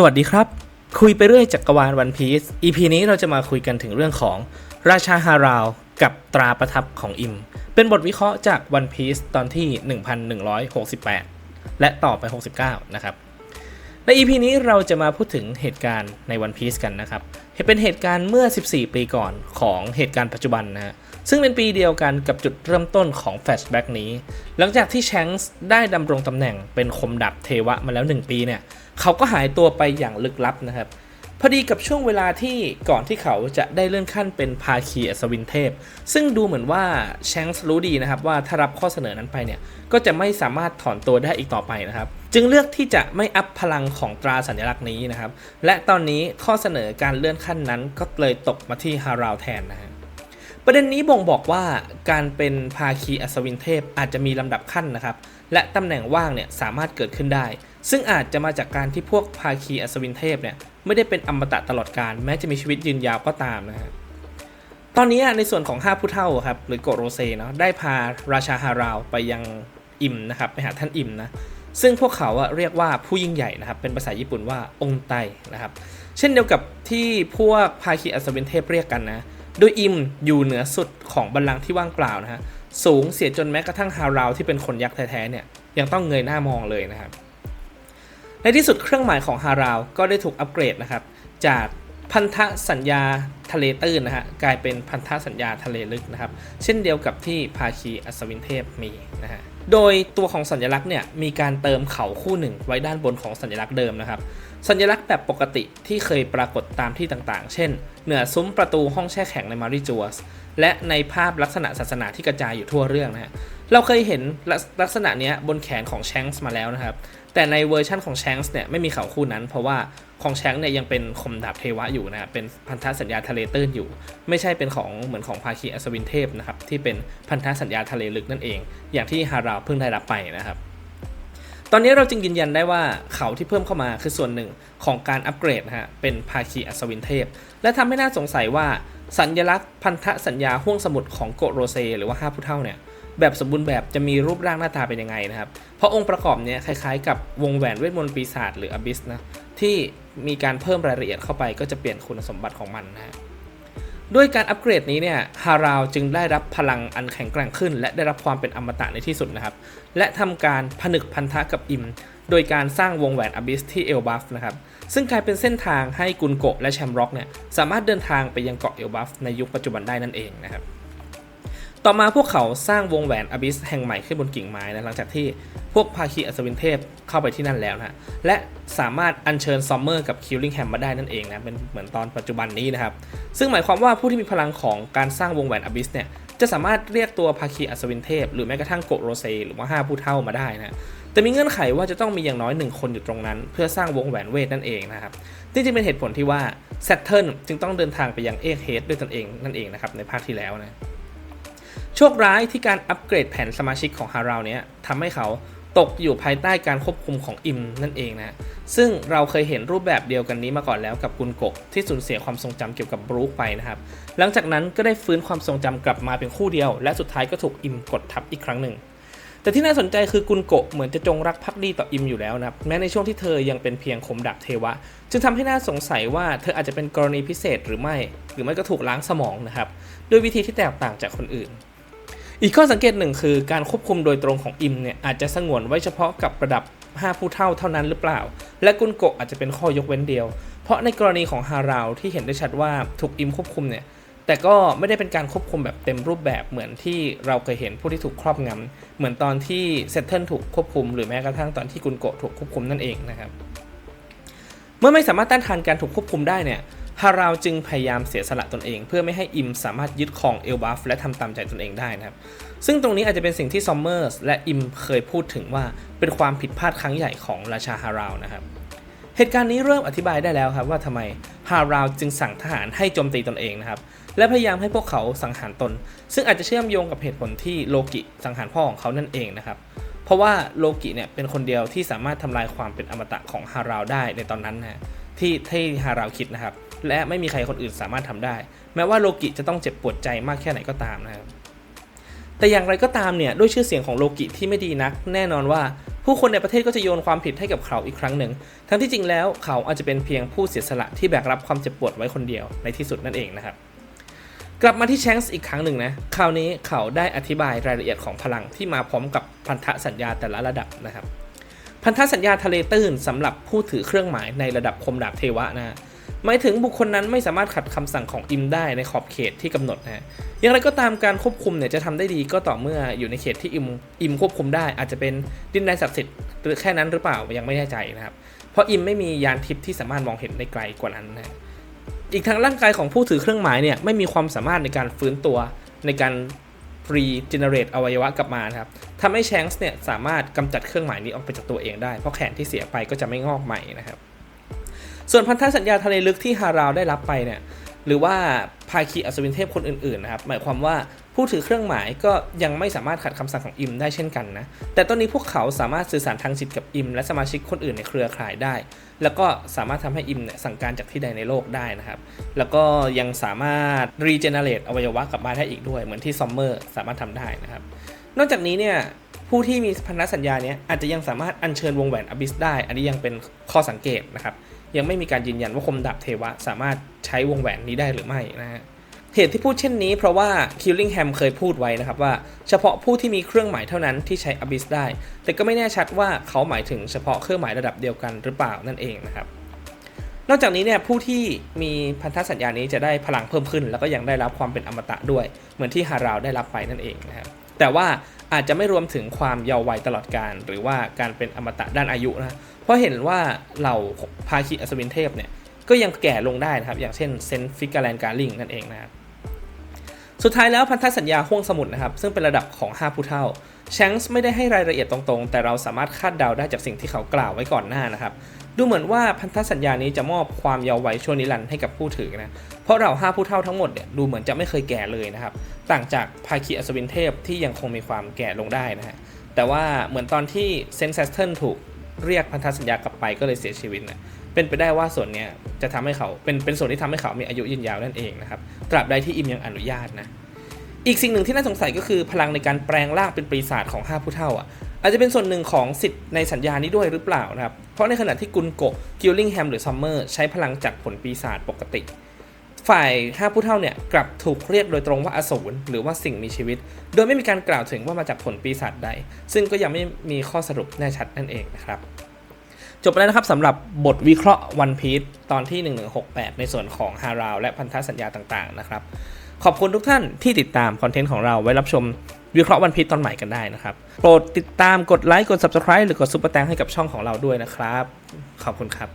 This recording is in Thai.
สวัสดีครับ คุยไปเรื่อยจักกรวาลวันพีซ EP นี้เราจะมาคุยกันถึงเรื่องของราชาฮาราวกับตราประทับของอิม เป็นบทวิเคราะห์จากวันพีซตอนที่ 1168 และต่อไป 69 นะครับ ใน EP นี้เราจะมาพูดถึงเหตุการณ์ในวันพีซกันนะครับ เป็นเหตุการณ์เมื่อ 14 ปีก่อนของเหตุการณ์ปัจจุบันนะฮะ ซึ่งเป็นปีเดียวกันกับจุดเริ่มต้นของแฟชแบ็กนี้ หลังจากที่แชงส์ได้ดำรงตำแหน่งเป็นคมดับเทวะมาแล้ว 1 ปีเนี่ยเขาก็หายตัวไปอย่างลึกลับนะครับพอดีกับช่วงเวลาที่ก่อนที่เขาจะได้เลื่อนขั้นเป็นภาคีอัศวินเทพ ซึ่งดูเหมือนว่าแชงส์รู้ดีนะครับว่าถ้ารับข้อเสนอนั้นไปเนี่ย ก็จะไม่สามารถถอนตัวได้อีกต่อไปนะครับ จึงเลือกที่จะไม่อัพพลังของตราสัญลักษณ์นี้นะครับ และตอนนี้ข้อเสนอการเลื่อนขั้นนั้นก็เลยตกมาที่ฮาราวแทนนะฮะ ประเด็นนี้บ่งบอกว่าการเป็นภาคีอัศวินเทพอาจจะมีลำดับขั้นนะครับ และตำแหน่งว่างเนี่ยสามารถเกิดขึ้นได้ ซึ่งอาจจะมาจากการที่พวกภาคีอัศวินเทพเนี่ยไม่ได้เป็นอมตะตลอดการแม้จะมีชีวิตยืนยาวก็ตามนะฮะตอนนี้ในส่วนของ 5 ผู้เท่าครับหรือโกโรเซเนาะได้พาราชาฮาราวไปยังอิมนะครับไปหาท่านอิมนะซึ่งพวกเขาเรียกว่าผู้ยิ่งใหญ่นะครับเป็นภาษาญี่ปุ่นว่าองค์ไตนะครับ เช่นเดียวกับที่พวกภาคีอัศวินเทพเรียกกันนะ โดยอิมอยู่เหนือสุดของบัลลังก์ที่ว่างเปล่านะฮะสูงเสียจนแม้กระทั่งฮาราวที่เป็นคนยักษ์แท้ๆเนี่ยยังต้องเงยหน้ามองเลยนะครับ ในที่สุดเครื่องหมายของฮาราวก็ได้ถูกอัปเกรดนะครับ จากพันธสัญญาทะเลตื้นนะฮะกลายเป็นพันธสัญญาทะเลลึกนะครับ เช่นเดียวกับที่ภาคีอัศวินเทพมีนะฮะ โดยตัวของสัญลักษณ์เนี่ยมีการเติมเขาคู่หนึ่งไว้ด้านบนของสัญลักษณ์เดิมนะครับสัญลักษณ์แบบปกติที่เคยปรากฏตามที่ต่างๆ เช่น เหนือซุ้มประตูห้องแช่แข็งในมาริจัวสและในภาพลักษณะศาสนาที่กระจายอยู่ทั่วเรื่องนะฮะเราเคยเห็นลักษณะนี้บนแขนของแชงส์มาแล้วนะครับ แต่ในเวอร์ชั่นของแชงส์เนี่ยไม่มีเขาคู่นั้น เพราะว่าของแชงส์เนี่ยยังเป็นคมดาบเทวะอยู่นะครับเป็นพันธสัญญาทะเลตื้นอยู่ ไม่ใช่เป็นของเหมือนของภาคีอัศวินเทพนะครับที่เป็นพันธสัญญาทะเลลึกนั่นเอง อย่างที่ฮาราเพิ่งได้รับไปนะครับตอนนี้เราจึงยืนยันได้ว่าเขาที่เพิ่มเข้ามาคือส่วนหนึ่งของการอัปเกรดนะฮะเป็นภาคีอัศวินเทพ และทำให้น่าสงสัยว่าสัญลักษณ์พันธสัญญาห่วงสมุดของโกโรเซหรือว่าห้าผู้เท่าเนี่ย แบบสมบูรณ์แบบจะมีรูปร่างหน้าตาเป็นยังไงนะครับ เพราะองค์ประกอบเนี้ยคล้ายๆกับวงแหวนเวทมนต์ปีศาจหรืออบิสนะที่มีการเพิ่มรายละเอียดเข้าไปก็จะเปลี่ยนคุณสมบัติของมันนะฮะด้วยการอัปเกรดนี้เนี่ยฮาราวจึงได้รับพลังอันแข็งแกร่งขึ้น และได้รับความเป็นอมตะในที่สุดนะครับ และทำการผนึกพันธะกับอิม โดยการสร้างวงแหวนอบิสที่เอลบัฟนะครับ ซึ่งกลายเป็นเส้นทางให้กุนโกะและแชมร็อกเนี่ยสามารถเดินทางไปยังเกาะเอลบัฟในยุคปัจจุบันได้นั่นเองนะครับ ต่อมาพวกเขาสร้างวงแหวนอบิสแห่งใหม่ขึ้นบนกิ่งไม้นะหลังจากที่พวกภาคีอัศวินเทพเข้าไปที่นั่นแล้วนะและสามารถอัญเชิญซอมเมอร์กับคิลลิงแฮมมาได้นั่นเองนะเป็นเหมือนตอนปัจจุบันนี้นะครับซึ่งหมายความว่าผู้ที่มีพลังของการสร้างวงแหวนอบิสเนี่ยจะสามารถเรียกตัวภาคีอัศวินเทพ หรือแม้กระทั่งโกโรเซหรือว่า 5 ผู้เท่ามาได้นะแต่มีเงื่อนไขว่าจะต้องมีอย่างน้อยหนึ่งคนอยู่ตรงนั้น เพื่อสร้างวงแหวนเวทนั่นเองนะครับนี่จึงเป็นเหตุผลที่ว่าแซตเทิลจึงต้องเดินทางไปยังเอกเฮดด้วยตนเองนั่นเองนะครับในภาคที่แล้วนะ โชคร้ายที่การอัปเกรดแผนสมาชิกของฮาราวเนี้ยทำให้เขาตกอยู่ภายใต้การควบคุมของอิมนั่นเองนะ ซึ่งเราเคยเห็นรูปแบบเดียวกันนี้มาก่อนแล้วกับกุนโกะที่สูญเสียความทรงจำเกี่ยวกับบรูคไปนะครับ หลังจากนั้นก็ได้ฟื้นความทรงจำกลับมาเป็นคู่เดียว และสุดท้ายก็ถูกอิมกดทับอีกครั้งหนึ่ง แต่ที่น่าสนใจคือกุนโกะเหมือนจะจงรักภักดีต่ออิมอยู่แล้วนะครับ แม้ในช่วงที่เธอยังเป็นเพียงคมดาบเทวะ จึงทำให้น่าสงสัยว่าเธออาจจะเป็นกรณีพิเศษหรือไม่ หรือไม่ก็ถูกล้างสมองนะครับ ด้วยวิธีที่แตกต่างจากคนอื่น อีกข้อสังเกตหนึ่งคือการควบคุมโดยตรงของอิมเนี่ยอาจจะสงวนไว้เฉพาะกับระดับ 5 ผู้เท่าเท่านั้นหรือเปล่า และกุนโกะอาจจะเป็นข้อยกเว้นเดียว เพราะในกรณีของฮาราวที่เห็นได้ชัดว่าถูกอิมควบคุมเนี่ยแต่ก็ไม่ได้เป็นการควบคุมแบบเต็มรูปแบบเหมือนที่เราเคยเห็นผู้ที่ถูกครอบงำเหมือนตอนที่เซตเทิลถูกควบคุม หรือแม้กระทั่งตอนที่กุนโกะถูกควบคุมนั่นเองนะครับเมื่อไม่สามารถต้านทานการถูกควบคุมได้เนี่ย ฮาราวจึงพยายามเสียสละตนเอง เพื่อไม่ให้อิมสามารถยึดครองเอลบัฟและทำตามใจตนเองได้นะครับ ซึ่งตรงนี้อาจจะเป็นสิ่งที่ซอมเมอร์สและอิมเคยพูดถึงว่าเป็นความผิดพลาดครั้งใหญ่ของราชาฮาราวนะครับ เหตุการณ์นี้เริ่มอธิบายได้แล้วครับว่าทำไมฮาราวจึงสั่งทหารให้โจมตีตนเองนะครับและพยายามให้พวกเขาสังหารตน ซึ่งอาจจะเชื่อมโยงกับเหตุผลที่โลกิสังหารพ่อของเขานั่นเองนะครับเพราะว่าโลกิเนี่ยเป็นคนเดียวที่สามารถทำลายความเป็นอมตะของฮาราวได้ในตอนนั้นนะที่ที่ฮาราวคิดนะครับ และไม่มีใครคนอื่นสามารถทำได้ แม้ว่าโลกิจะต้องเจ็บปวดใจมากแค่ไหนก็ตามนะครับแต่อย่างไรก็ตามเนี่ยด้วยชื่อเสียงของโลกิที่ไม่ดีนัก แน่นอนว่าผู้คนในประเทศก็จะโยนความผิดให้กับเขาอีกครั้งหนึ่ง ทั้งที่จริงแล้วเขาอาจจะเป็นเพียงผู้เสียสละที่แบกรับความเจ็บปวดไว้คนเดียวในที่สุดนั่นเองนะครับ กลับมาที่แชงส์อีกครั้งหนึ่งนะคราวนี้เขาได้อธิบายรายละเอียดของพลังที่มาพร้อมกับพันธสัญญาแต่ละระดับนะครับ พันธสัญญาทะเลตื้นสำหรับผู้ถือเครื่องหมายในระดับคมดาบเทวะนะฮะ หมายถึงบุคคลนั้นไม่สามารถขัดคำสั่งของอิมได้ในขอบเขตที่กำหนดนะฮะอย่างไรก็ตามการควบคุมเนี่ยจะทำได้ดีก็ต่อเมื่ออยู่ในเขตที่อิมอิมควบคุมได้ อาจจะเป็นดินแดนศักดิ์สิทธิ์หรือแค่นั้นหรือเปล่ายังไม่แน่ใจนะครับ เพราะอิมไม่มียานทิพย์ที่สามารถมองเห็นได้ไกลกว่านั้นนะฮะอีกทั้งร่างกายของผู้ถือเครื่องหมายเนี่ยไม่มีความสามารถในการฟื้นตัวในการ regenerate อวัยวะกลับมานะครับทำให้แชงส์เนี่ยสามารถกำจัดเครื่องหมายนี้ออกไปจากตัวเองได้ เพราะแขนที่เสียไปก็จะไม่งอกใหม่นะครับ ส่วนพันธสัญญาทะเลลึกที่ฮาราวได้รับไปเนี่ยหรือว่าภาคีอัศวินเทพคนอื่นๆนะครับหมายความว่าผู้ถือเครื่องหมายก็ยังไม่สามารถขัดคำสั่งของอิมได้เช่นกันนะแต่ตอนนี้พวกเขาสามารถสื่อสารทางจิตกับอิม และสมาชิกคนอื่นในเครือข่ายได้ แล้วก็สามารถทำให้อิมเนี่ยสั่งการจากที่ใดในโลกได้นะครับแล้วก็ยังสามารถ regenerate อวัยวะกลับมาได้อีกด้วย เหมือนที่ซอมเมอร์สามารถทำได้นะครับนอกจากนี้เนี่ยผู้ที่มีพันธสัญญาเนี้ยอาจจะยังสามารถอัญเชิญวงแหวนอบิสได้ อันนี้ยังเป็นข้อสังเกตนะครับ ยังไม่มีการยืนยันว่าคมดาบเทวะสามารถใช้วงแหวนนี้ได้หรือไม่นะฮะเหตุที่พูดเช่นนี้เพราะว่าคิลลิงแฮมเคยพูดไว้นะครับว่าเฉพาะผู้ที่มีเครื่องหมายเท่านั้นที่ใช้อบิสได้ แต่ก็ไม่แน่ชัดว่าเขาหมายถึงเฉพาะเครื่องหมายระดับเดียวกันหรือเปล่านั่นเองนะครับนอกจากนี้เนี่ยผู้ที่มีพันธสัญญานี้จะได้พลังเพิ่มขึ้น แล้วก็ยังได้รับความเป็นอมตะด้วย เหมือนที่ฮาราวได้รับไปนั่นเองนะครับแต่ว่า อาจจะไม่รวมถึงความเยาว์วัยตลอดการหรือว่าการเป็นอมตะด้านอายุนะเพราะเห็นว่าเหล่าภาคีอัศวินเทพเนี่ยก็ยังแก่ลงได้นะครับ อย่างเช่นเซนฟิกาแลนการลิงนั่นเองนะครับสุดท้ายแล้วพันธสัญญาห้วงสมุทรนะครับ ซึ่งเป็นระดับของ 5 ผู้เท่าแชงส์ไม่ได้ให้รายละเอียดตรงๆ แต่เราสามารถคาดเดาได้จากสิ่งที่เขากล่าวไว้ก่อนหน้านะครับ ดูเหมือนว่าพันธสัญญานี้จะมอบความเยาว์วัยชั่วนิรันดร์ให้กับผู้ถือนะ เพราะเราห้าผู้เท่าทั้งหมดเนี่ยดูเหมือนจะไม่เคยแก่เลยนะครับ ต่างจากภาคีอัศวินเทพที่ยังคงมีความแก่ลงได้นะฮะ แต่ว่าเหมือนตอนที่เซนเซสเทิลถูกเรียกพันธสัญญากลับไปก็เลยเสียชีวิตนะเป็นไปได้ว่าส่วนเนี้ยจะทำให้เขาเป็นเป็นส่วนที่ทำให้เขามีอายุยืนยาวนั่นเองนะครับ ตราบใดที่อิมยังอนุญาตนะ อีกสิ่งหนึ่งที่น่าสงสัยก็คือพลังในการแปลงร่างเป็นปีศาจของ5ผู้เท่าอะ อาจจะเป็นส่วนหนึ่งของสิทธิ์ในสัญญานี้ด้วยหรือเปล่านะครับ เพราะในขณะที่กุนโกะกิลลิงแฮมหรือซัมเมอร์ใช้พลังจากผลปีศาจปกติ ฝ่าย5ผู้เท่าเนี่ยกลับถูกเรียกโดยตรงว่าอสูรหรือว่าสิ่งมีชีวิต โดยไม่มีการกล่าวถึงว่ามาจากผลปีศาจใด ซึ่งก็ยังไม่มีข้อสรุปแน่ชัดนั่นเองนะครับจบไปแล้วนะครับสำหรับบทวิเคราะห์ One Piece ตอนที่ 1168 ในส่วนของฮาราวและพันธสัญญาต่างๆนะครับ ขอบคุณทุกท่านที่ติดตามคอนเทนต์ของเราไว้รับชม วิเคราะห์วันพีชตอนใหม่กันได้นะครับ โปรดติดตามกดไลค์กด Subscribe หรือกดซุปเปอร์แตงให้กับช่องของเราด้วยนะครับ ขอบคุณครับ